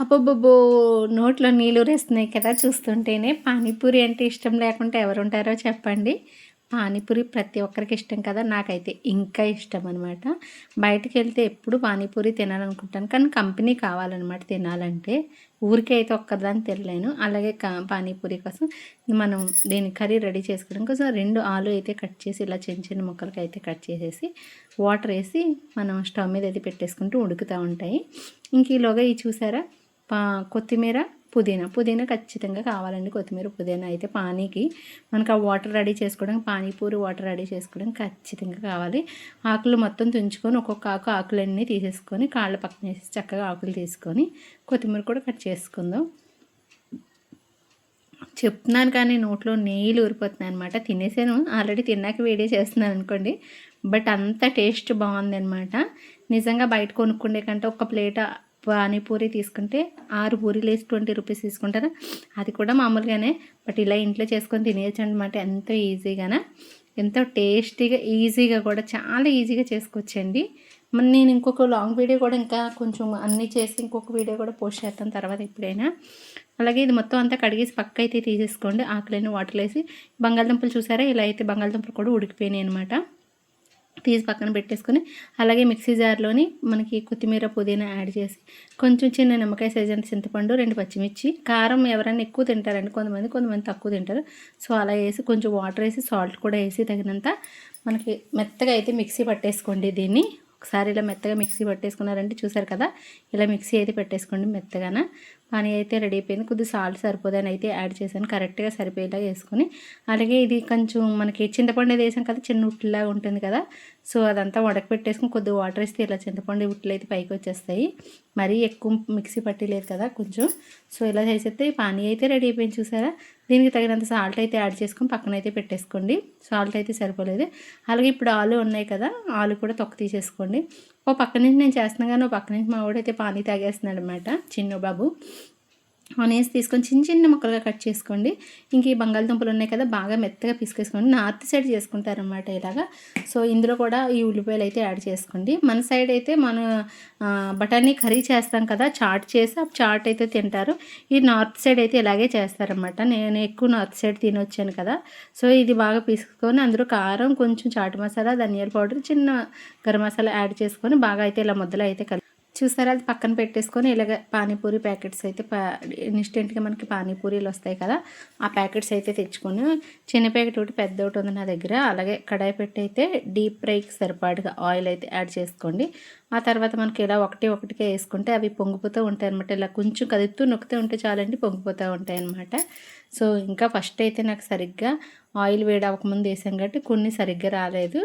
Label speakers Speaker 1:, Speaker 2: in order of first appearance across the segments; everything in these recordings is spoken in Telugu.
Speaker 1: అబ్బబ్బబ్బో నోట్లో నీళ్ళు రేస్తున్నాయి కదా చూస్తుంటేనే. పానీపూరి అంటే ఇష్టం లేకుండా ఎవరుంటారో చెప్పండి. పానీపూరి ప్రతి ఒక్కరికి ఇష్టం కదా నాకైతే ఇంకా ఇష్టం అనమాట బయటకు వెళ్తే ఎప్పుడు పానీపూరి తినాలనుకుంటాను. కానీ కంపెనీ కావాలన్నమాట తినాలంటే. ఊరికే అయితే ఒక్కదాన్ని తినలేను. అలాగే కా పానీపూరి కోసం మనం దీని కర్రీ రెడీ చేసుకోవడం కోసం రెండు ఆలు అయితే కట్ చేసి ఇలా చిన్న చిన్న ముక్కలకి అయితే కట్ చేసేసి వాటర్ వేసి మనం స్టవ్ మీద అయితే పెట్టేసుకుంటూ ఉడుకుతూ ఉంటాయి. ఇంక ఈలోగా ఈ చూసారా? కొత్తిమీర పుదీనా. పుదీనా ఖచ్చితంగా కావాలండి కొత్తిమీర పుదీనా అయితే పానీకి. మనకు ఆ వాటర్ రెడీ చేసుకోవడానికి పానీపూరి వాటర్ రెడీ చేసుకోవడానికి ఖచ్చితంగా కావాలి. ఆకులు మొత్తం తుంచుకొని ఒక్కొక్క ఆకు ఆకులన్నీ తీసేసుకొని కాళ్ళ పక్కన వేసి చక్కగా ఆకులు తీసుకొని కొత్తిమీర కూడా కట్ చేసుకుందాం. చెప్తున్నాను కానీ నోట్లో నెయ్యిలు ఊరిపోతున్నాయి అనమాట తినేసాను. ఆల్రెడీ తిన్నాక వేడి చేస్తున్నాను అనుకోండి. బట్ అంత టేస్ట్ బాగుందనమాట నిజంగా బయట కొనుక్కుండే కంటే ఒక ప్లేట్ పానీపూరి తీసుకుంటే ఆరు పూరీలు వేసి ట్వంటీ రూపీస్ తీసుకుంటారా? అది కూడా మామూలుగానే బట్ ఇలా ఇంట్లో చేసుకొని తినేయచ్చు అనమాట ఎంతో ఈజీగానే? ఎంతో టేస్టీగా ఈజీగా కూడా చాలా ఈజీగా చేసుకోవచ్చండి. మరి నేను ఇంకొక లాంగ్ వీడియో కూడా ఇంకా కొంచెం అన్నీ చేసి ఇంకొక వీడియో కూడా పోస్ట్ చేస్తాను తర్వాత ఎప్పుడైనా. అలాగే ఇది మొత్తం అంతా కడిగేసి పక్క అయితే తీసేసుకోండి. ఆకులైన వాటర్ వేసి బంగాళదుంపలు చూసారా? ఇలా అయితే బంగాళదుంపలు కూడా ఉడికిపోయినాయి అనమాట తీసి పక్కన పెట్టేసుకొని అలాగే మిక్సీ జార్లోని మనకి కొత్తిమీర పుదీనా యాడ్ చేసి కొంచెం చిన్న నిమ్మకాయ సైజంత చింతపండు రెండు పచ్చిమిర్చి కారం ఎవరైనా ఎక్కువ తింటారండి. కొంతమంది కొంతమంది తక్కువ తింటారు. సో అలా వేసి కొంచెం వాటర్ వేసి సాల్ట్ కూడా వేసి తగినంత మనకి మెత్తగా అయితే మిక్సీ పట్టేసుకోండి దీన్ని. ఒకసారి ఇలా మెత్తగా మిక్సీ పట్టేసుకున్నారంటే చూసారు కదా? ఇలా మిక్సీ అయితే పెట్టేసుకోండి మెత్తగాన. పానీ అయితే రెడీ అయిపోయింది. కొద్దిగా సాల్ట్ సరిపోదని అయితే యాడ్ చేశాను. కరెక్ట్గా సరిపోయేలా వేసుకొని అలాగే ఇది కొంచెం మనకి చింతపండు వేసాం కదా చిన్న ఉట్టిలాగా ఉంటుంది కదా. సో అదంతా పెట్టేసుకుని కొద్దిగా వాటర్ వేస్తే ఇలా చింతపండు ఉట్లు అయితే పైకి వచ్చేస్తాయి. మరీ ఎక్కువ మిక్సీ పట్టలేదు కదా కొంచెం. సో ఇలా చేసేస్తే పానీ అయితే రెడీ అయిపోయింది చూసారా? దీనికి తగినంత సాల్ట్ అయితే యాడ్ చేసుకొని పక్కన అయితే పెట్టేసుకోండి. సాల్ట్ అయితే సరిపోలేదు. అలాగే ఇప్పుడు ఆలు ఉన్నాయి కదా ఆలు కూడా తొక్క తీసేసుకోండి. ఓ పక్క నుంచి నేను చేస్తున్నా కానీ ఓ పక్క నుంచి మా వాడైతే పానీ తాగేస్తున్నాడు అనమాట చిన్న బాబు. ఆనియన్స్ తీసుకొని చిన్న చిన్న ముక్కలుగా కట్ చేసుకోండి. ఇంక ఈ బంగాళదుంపలు ఉన్నాయి కదా బాగా మెత్తగా పిసికేసుకోండి. నార్త్ సైడ్ చేసుకుంటారనమాట ఇలాగా. సో ఇందులో కూడా ఈ ఉల్లిపాయలు అయితే యాడ్ చేసుకోండి. మన సైడ్ అయితే మనం బఠానీ కర్రీ చేస్తాం కదా చాట్ చేసి ఆ చాట్ అయితే తింటారు. ఈ నార్త్ సైడ్ అయితే ఇలాగే చేస్తారనమాట నేను ఎక్కువ నార్త్ సైడ్ తినొచ్చాను కదా. సో ఇది బాగా పీసుకొని అందులో కారం కొంచెం చాట్ మసాలా ధనియాల పౌడర్ చిన్న గరం మసాలా యాడ్ చేసుకొని బాగా అయితే ఇలా ముద్దలు అయితే కలిపి చూసారా? అది పక్కన పెట్టేసుకొని ఇలాగ పానీపూరి ప్యాకెట్స్ అయితే పా ఇన్స్టెంట్గా మనకి పానీపూరీలు వస్తాయి కదా ఆ ప్యాకెట్స్ అయితే తెచ్చుకొని చిన్న ప్యాకెట్ ఒకటి పెద్ద ఒకటి ఉంది నా దగ్గర. అలాగే కడాయి పెట్టి అయితే డీప్ ఫ్రైకి సరిపాటుగా ఆయిల్ అయితే యాడ్ చేసుకోండి. ఆ తర్వాత మనకి ఇలా ఒకటి ఒకటిగా వేసుకుంటే అవి పొంగిపోతూ ఉంటాయి అనమాట ఇలా కొంచెం కదుపుతూ నొక్కుతూ ఉంటే చాలండి పొంగిపోతూ ఉంటాయి అనమాట సో ఇంకా ఫస్ట్ అయితే నాకు సరిగ్గా ఆయిల్ వేడి అవ్వకముందు వేసాం కాబట్టి కొన్ని సరిగ్గా రాలేదు.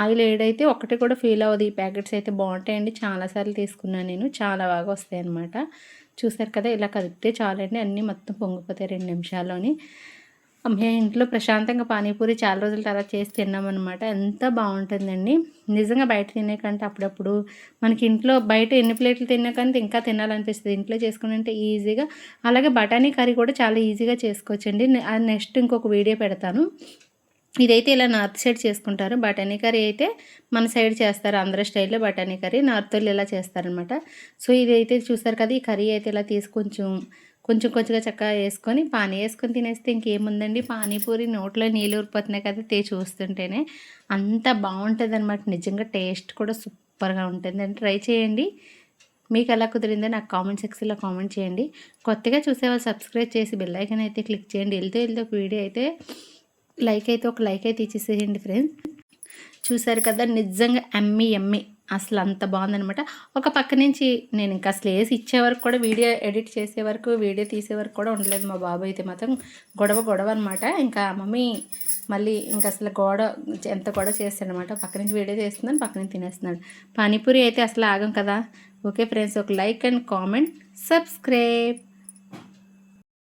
Speaker 1: ఆయిల్ ఏడైతే ఒకటి కూడా ఫీల్ అవ్వదు. ఈ ప్యాకెట్స్ అయితే బాగుంటాయండి. చాలాసార్లు తీసుకున్నాను నేను. చాలా బాగా వస్తాయి అన్నమాట. చూసారు కదా ఇలా కదిపితే చాలండి. అన్నీ మొత్తం పొంగిపోతాయి రెండు నిమిషాల్లోని. మేము ఇంట్లో ప్రశాంతంగా పానీపూరి చాలా రోజుల తర్వాత చేసి తిన్నామన్నమాట ఎంత బాగుంటుందండి. నిజంగా బయట తినే కంటే అప్పుడప్పుడు మనకి ఇంట్లో బయట ఎన్ని ప్లేట్లు తిన్నా కానీ ఇంకా తినాలనిపిస్తుంది. ఇంట్లో చేసుకుని ఈజీగా. అలాగే బఠానీ కర్రీ కూడా చాలా ఈజీగా చేసుకోవచ్చండి. నెక్స్ట్ ఇంకొక వీడియో పెడతాను. ఇదైతే ఇలా నార్త్ సైడ్ చేసుకుంటారు. బటానీ కర్రీ అయితే మన సైడ్ చేస్తారు. ఆంధ్ర స్టైల్లో బటానీ కర్రీ నార్త్ వాళ్ళు ఇలా చేస్తారనమాట సో ఇదైతే చూస్తారు కదా ఈ కర్రీ అయితే ఇలా తీసి కొంచెం కొంచెం కొంచెంగా చక్కగా వేసుకొని పానీ వేసుకొని తినేస్తే ఇంకేముందండి? పానీపూరి నోట్లో నీళ్ళు ఊరిపోతున్నాయి కదా తే చూస్తుంటేనే అంత బాగుంటుంది అనమాట నిజంగా టేస్ట్ కూడా సూపర్గా ఉంటుంది. ట్రై చేయండి. మీకు ఎలా కుదిరిందో నాకు కామెంట్ సెక్షన్లో కామెంట్ చేయండి. కొత్తగా చూసేవాళ్ళు సబ్స్క్రైబ్ చేసి బెల్ ఐకన్ అయితే క్లిక్ చేయండి. వెళ్తూ వెళ్తే ఒక వీడియో అయితే లైక్ అయితే ఒక లైక్ అయితే ఇచ్చేసేయండి ఫ్రెండ్స్ చూసారు కదా నిజంగా ఎమ్మి ఎమ్మి. అసలు అంత బాగుందనమాట ఒక పక్క నుంచి నేను ఇంకా అసలు వేసి ఇచ్చే వరకు కూడా వీడియో ఎడిట్ చేసే వరకు వీడియో తీసే వరకు కూడా ఉండలేదు మా బాబు అయితే మాత్రం. గొడవ గొడవ అనమాట ఇంకా మమ్మీ మళ్ళీ ఇంకా అసలు గోడ ఎంత గొడవ చేస్తాడనమాట పక్క నుంచి వీడియో చేస్తున్నాను పక్క నుంచి తినేస్తున్నాడు. పానీపూరి అయితే అసలు ఆగం కదా. ఓకే ఫ్రెండ్స్ ఒక లైక్ అండ్ కామెంట్ సబ్స్క్రైబ్.